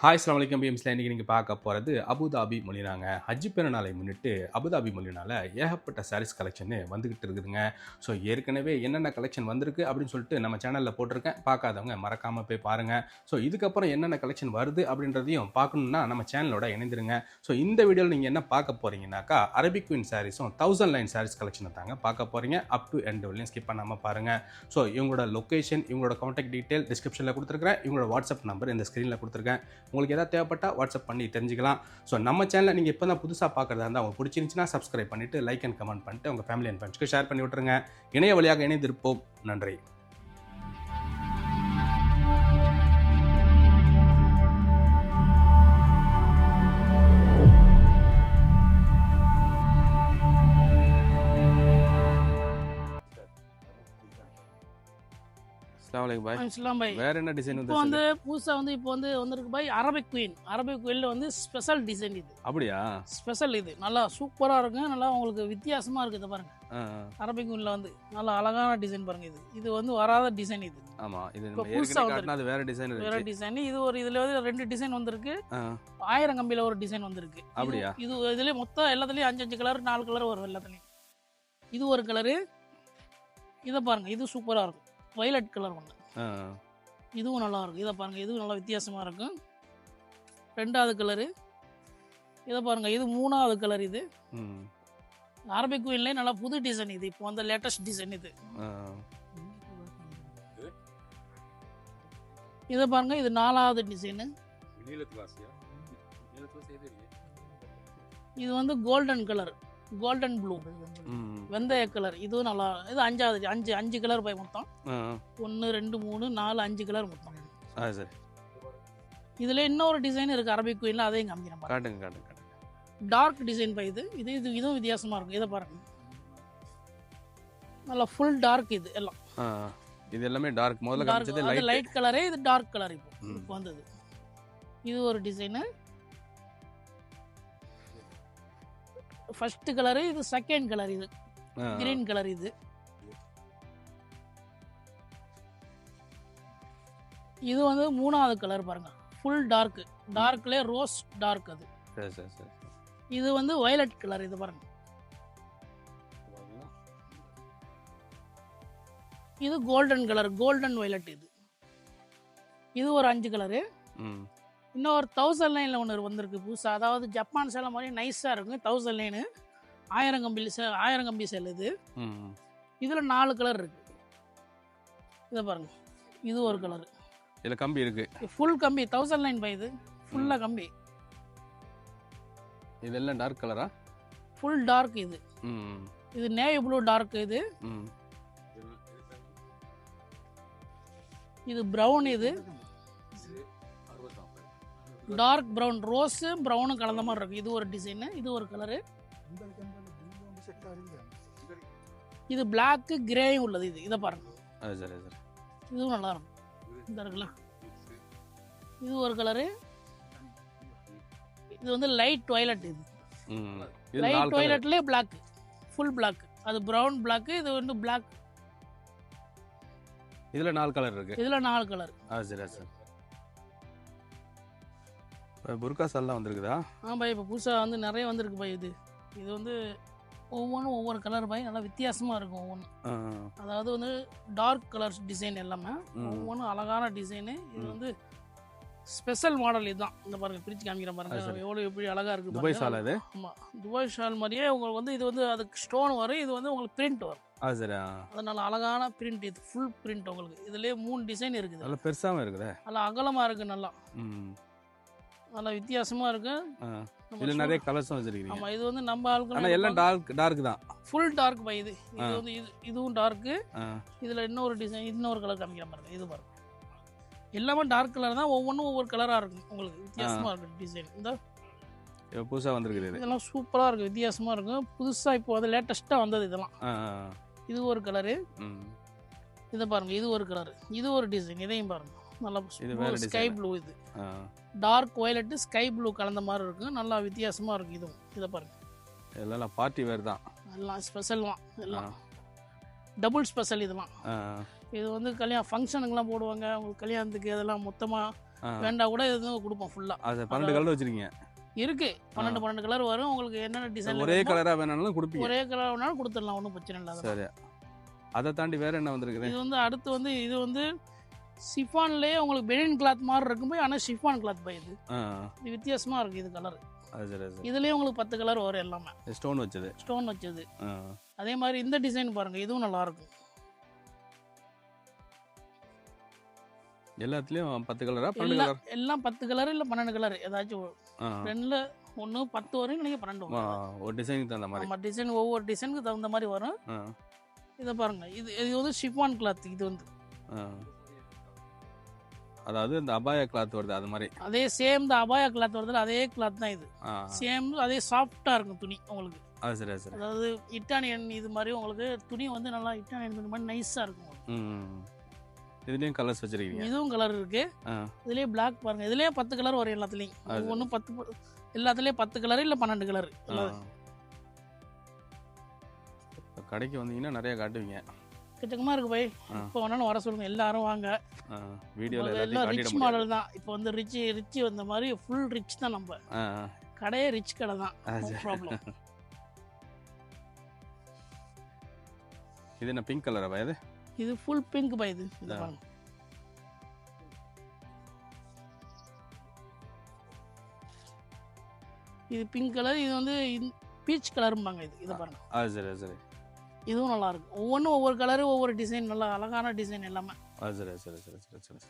Hi அஸ்லாம் வலைக்கம் பிஎம்ஸில் இன்றைக்கி நீங்கள் பார்க்க போகிறது அபுதாபி மொழினாங்க. ஹஜ் பெருநாளை முன்னிட்டு அபுதாபி மொழினால் ஏகப்பட்ட சாரீஸ் கலெக்ஷனு வந்துக்கிட்டு இருக்குதுங்க. ஸோ ஏற்கனவே என்னென்ன கலெக்ஷன் வந்திருக்கு அப்படின்னு சொல்லிட்டு நம்ம சேனலில் போட்டிருக்கேன். பார்க்காதவங்க மறக்காமல் போய் பாருங்கள் ஸோ இதுக்கப்புறம் என்னென்ன கலெக்ஷன் வருது அப்படின்றதையும் பார்க்கணுன்னா நம்ம சேனலோட இணைந்துருங்க. ஸோ இந்த வீடியோவில் நீங்கள் என்ன பார்க்க போகிறீங்கன்னாக்கா அரபிக் குயின் சாரீஸும் தௌசண்ட் லைன் சாரீஸ் கலெக்ஷனை தாங்க பார்க்க போகிறீங்க அப் டு எண்ட் வரையும் ஸ்கிப் பண்ணாமல் பாருங்கள் ஸோ இவங்களோட லொக்கேஷன் இவங்களோட காண்டாக்ட் டீட்டெயில் டிஸ்கிரிப்ஷனில் கொடுத்துருக்கேன் இவங்களோட வாட்ஸ்அப் நம்பர் இந்த ஸ்க்ரீனில் கொடுத்துருக்கேன். உங்களுக்கு எதாவது தேவைப்பட்டால் வாட்ஸ்அப் பண்ணி தெரிஞ்சுக்கலாம். ஸோ நம்ம சேனலில் நீங்கள் இப்போ தான் புதுசாக பார்க்குறதா இருந்தால் உங்களுக்கு பிடிச்சிருந்துச்சுன்னா சப்ஸ்கிரைப் பண்ணிவிட்டு லைக் அண்ட் கமெண்ட் பண்ணிட்டு உங்கள் ஃபேமிலி அண்ட் ஃப்ரெண்ட்ஸ்க்கு ஷேர் பண்ணி விட்டுருங்க. இணைய வழியாக இணைந்திருப்போம். நன்றி. அஸ்லாம் பாய். இஸ்லாம் பாய். வேற என்ன டிசைன் இப்போ வந்து வந்து புதுசா வந்து இப்போ வந்து வந்திருக்கு பாய் அரபிக் குயின் அரபிக் குயின்ல வந்து ஸ்பெஷல் டிசைன் இது. அப்படியா? ஸ்பெஷல் இது. நல்லா சூப்பரா இருக்கு. நல்லா உங்களுக்கு வித்தியாசமா இருக்கு இது பாருங்க. அரபிக் குயின்ல வந்து நல்லா அழகான டிசைன் பாருங்க இது. இது வந்து வராத டிசைன் இது. ஆமா இது புதுசா அது வேற டிசைன் வேற டிசைன் இது ஒரு இதுல வந்து ரெண்டு டிசைன் வந்திருக்கு. ஆயிரம் கம்பியில ஒரு டிசைன் வந்திருக்கு. அப்படியா? இது இதுல மொத்தம் எல்லாத்துலயும் அஞ்சு அஞ்சு கலர் நாலு கலர் வரும் எல்லாத்துலயும். இது ஒரு கலரு இதை பாருங்க இது சூப்பரா இருக்கும். வயலட் கலர் ஒன்று இதுவும் நல்லா இருக்கும். இதை பாருங்க இதுவும் நல்லா வித்தியாசமா இருக்கும். ரெண்டாவது கலரு இதை பாருங்க இது மூணாவது கலர் இது. ம், அரபிக் குயின்லேயே நல்லா புது டிசைன் இது. இப்போ வந்து லேட்டஸ்ட் டிசைன் இது. இதை பாருங்க இது நாலாவது டிசைனு இது? வந்து கோல்டன் கலர் கோல்டன் ப்ளூ வெந்தய கலர் இதுவும் நல்லா இது அஞ்சாவது அஞ்சு அஞ்சு கலர் போய் மொத்தம் ஒன்று ரெண்டு மூணு நாலு அஞ்சு கலர் மொத்தம் சரி. இதுல இன்னொரு டிசைன் இருக்கு அரபிக் குயின்ல அதையும் காமிக்கிறேன் காட்டுங்க காட்டுங்க டார்க் டிசைன் பை இது. இது இது இதுவும் வித்தியாசமா இருக்கும். இதை பாருங்க. நல்லா ஃபுல் டார்க் இது எல்லாம். இது எல்லாமே டார்க் முதல்ல காமிச்சது லைட் கலரே இது டார்க் கலர். இப்போ வந்தது. இது ஒரு டிசைனு ஃபர்ஸ்ட் கலரு இது செகண்ட் கலர் இது. கிரீன் கலர் இது. இது வந்து மூணாவது கலர் பாருங்க. ஃபுல் டார்க் டார்க்ல ரோஸ் டார்க் அது. இது வந்து வயலட் கலர் இது பாருங்க. இது கோல்டன் கலர் கோல்டன் வயலட் இது. இது ஒரு அஞ்சு கலரு இன்னொரு தௌசண்ட் லைனில் ஒன்று வந்திருக்கு புதுசாக அதாவது ஜப்பான் சேலை மாதிரி நைஸாக இருக்கும். தௌசண்ட் லைனு ஆயிரம் கம்பி சே ஆயிரம் கம்பி சேலை இது. ம் இதில் நாலு கலர் இருக்கு. இதை பாருங்க. இது ஒரு கலர் இதுல கம்பி இருக்கு. ஃபுல் கம்பி தௌசண்ட் லைன் பை இது. ஃபுல்லாக கம்பி. இதெல்லாம் டார்க் கலரா ஃபுல் டார்க் இது. ம் இது நேவி ப்ளூ டார்க் இது. ம். இது ப்ரௌன் இது. டார்க் ப்ரௌன் ரோஸு ப்ரௌனும் கலந்த மாதிரி இருக்கு இது ஒரு டிசைனு இது ஒரு கலரு இது பிளாக்கு கிரேயும் உள்ளது இது. இதை பாருங்க. இதுவும் நல்லா இருக்கும். இந்த இருக்குல்ல. இது ஒரு கலரு இது வந்து லைட் டாய்லெட் இது. லைட் டாய்லெட்லேயே பிளாக் ஃபுல் பிளாக் அது ப்ரௌன் பிளாக் இது வந்து பிளாக் இதுல நாலு கலர் இருக்கு. இதுல நாலு கலர் அது சரி சரி. புர்கா சால்லாம் வந்திருக்குதா? ஆ பாய் இப்போ புதுசாக வந்து நிறைய வந்திருக்கு பாய் இது. இது வந்து ஒவ்வொன்றும் ஒவ்வொரு கலர் பாய் நல்லா வித்தியாசமாக இருக்கும் ஒவ்வொன்றும் அதாவது வந்து டார்க் கலர்ஸ் டிசைன் எல்லாமே. ஒவ்வொன்றும் அழகான டிசைனு இது. வந்து ஸ்பெஷல் மாடல் இதுதான். இந்த பாருங்க பிரிச்சு காமிக்கிறேன் அது பாருங்க. எவ்வளோ எப்படி அழகா இருக்கு துபாய் பாருங்க. சாலா இது ஆமா. துபாய் ஷால் மாதிரியே உங்களுக்கு வந்து இது வந்து அதுக்கு ஸ்டோன் வரும் இது வந்து உங்களுக்கு பிரிண்ட் வரும். அது சரி. அதனால அழகான பிரிண்ட் இது ஃபுல் பிரிண்ட் உங்களுக்கு. இதுலயே மூணு டிசைன் இருக்குது. நல்லா பெருசாவும் இருக்குதே? நல்லா அகலமா இருக்கு நல்லா. நல்லா வித்தியாசமா இருக்கு. ஆ. நம்ம இதுல நிறைய கலர்ஸும் வச்சிருக்கீங்க. ஆமா இது வந்து நம்ம ஆளுக்கு எல்லாம் டார்க் டார்க் தான். ஃபுல் டார்க் பை இது. இது. வந்து இது இதுவும் டார்க்கு இதுல இன்னொரு டிசைன் இன்னொரு கலர் காமிக்கிற பாருங்க இது பாருங்க. எல்லாமே டார்க் கலர் தான். ஒவ்வொன்றும் ஒவ்வொரு கலரா இருக்கும் உங்களுக்கு வித்தியாசமா இருக்கு டிசைன் இந்த இப்போ புதுசா வந்திருக்குது இது இதெல்லாம் சூப்பரா இருக்கு. வித்தியாசமா இருக்கும் புதுசா இப்போ வந்து லேட்டஸ்டா வந்தது இதெல்லாம். இது ஒரு கலரு இதை பாருங்க. இது ஒரு கலர் இது ஒரு டிசைன் இதையும் பாருங்க. நல்லா இது வேற ஸ்கை. ப்ளூ இது. டார்க் வயலட் ஸ்கை ப்ளூ கலந்த மாதிரி இருக்கும் நல்லா வித்தியாசமா இருக்கும் இதுவும். இதை பாருங்க. இதெல்லாம் பார்ட்டி வேர் தான். எல்லாம் ஸ்பெஷல்லாம் ஆ, எல்லாம் டபுள் ஸ்பெஷல் இதெல்லாம் இது வந்து கல்யாணம் ஃபங்க்ஷனுக்குலாம் போடுவாங்க. உங்களுக்கு கல்யாணத்துக்கு அதெல்லாம் மொத்தமாக ஆ. வேண்டா கூட எதுவும் கொடுப்போம் ஃபுல்லா அது பன்னெண்டு கலர் வச்சிருக்கீங்க. இருக்கு. பன்னெண்டு பன்னெண்டு கலர் வரும். உங்களுக்கு என்னென்ன டிசைன் ஒரே கலரா வேணாலும் கொடுப்பீங்க. ஒரே கலர் வேணாலும் கொடுத்துடலாம். ஒன்றும் பிரச்சனை இல்லை. சரி. அதை தாண்டி வேற என்ன வந்திருக்குது? இது வந்து அடுத்து வந்து இது வந்து சிஃபான்லேயே உங்களுக்கு பெனின் கிளாத் மாதிரி இருக்கும் போய் ஆனால் ஷிஃபான் கிளாத் பை இது. இது வித்தியாசமா இருக்கு இது கலர் இதுலயே உங்களுக்கு பத்து கலர் வரும் எல்லாமே. ஸ்டோன் வச்சது. ஸ்டோன் வச்சது. அதே மாதிரி இந்த டிசைன் பாருங்க இதுவும் நல்லா இருக்கும். எல்லாத்துலயும் பத்து கலரா பன்னெண்டு கலர் எல்லாம் பத்து கலர் இல்லை பன்னெண்டு கலர் ஏதாச்சும் ரெண்டுல ஒன்று பத்து வரையும் நீங்கள் பன்னெண்டு ஒரு டிசைனுக்கு தகுந்த மாதிரி. நம்ம டிசைன் ஒவ்வொரு டிசைனுக்கு தகுந்த மாதிரி வரும். இதை பாருங்க இது இது வந்து ஷிஃபான் கிளாத் இது வந்து. அதாவது இந்த அபாய கிளாத் வருது அது மாதிரி. அதே சேம் இந்த அபாயா கிளாத் வருதுல அதே கிளாத் தான் இது. சேம் அதே சாஃப்டா இருக்கும் துணி உங்களுக்கு. அது சரி சரி. அதாவது இட்டாலியன் இது மாதிரி உங்களுக்கு துணி வந்து நல்லா இட்டாலியன் துணி மாதிரி நைஸா இருக்கும் இதுலயும் கலர்ஸ் வச்சிருக்கீங்க. இதுவும் கலர் இருக்கு. இதுலயே பிளாக் பாருங்க. இதுலயே பத்து கலர் வரும் எல்லாத்துலயும். அது. ஒன்றும் பத்து எல்லாத்துலயும் பத்து கலர் இல்ல பன்னெண்டு கலர் கடைக்கு வந்தீங்கன்னா நிறைய காட்டுவீங்க. கிட்டக்கமா இருக்கு பை ஆ. இப்போ வேணாலும் வர சொல்லுங்க. எல்லாரும் வாங்க. ஆ, வீடியோல எல்லாம் ரிச் மாடல் தான். இப்போ வந்து ரிச் ரிச் வந்த மாதிரி ஃபுல் ரிச் தான் நம்ம. கடையே ரிச் கடை தான். ப்ராப்ளம் இது என்ன பிங்க் கலரா இது? இது ஃபுல் பிங்க் பை இது. இது பிங்க் கலர் இது வந்து பீச் கலரும்பாங்க இது. இதை பாருங்க. சரி சரி. இதுவும் நல்லா இருக்கும் ஒவ்வொன்றும் ஒவ்வொரு கலரு ஒவ்வொரு டிசைன் நல்லா அழகான டிசைன் எல்லாமே. சரி சரி சரி சரி சரி.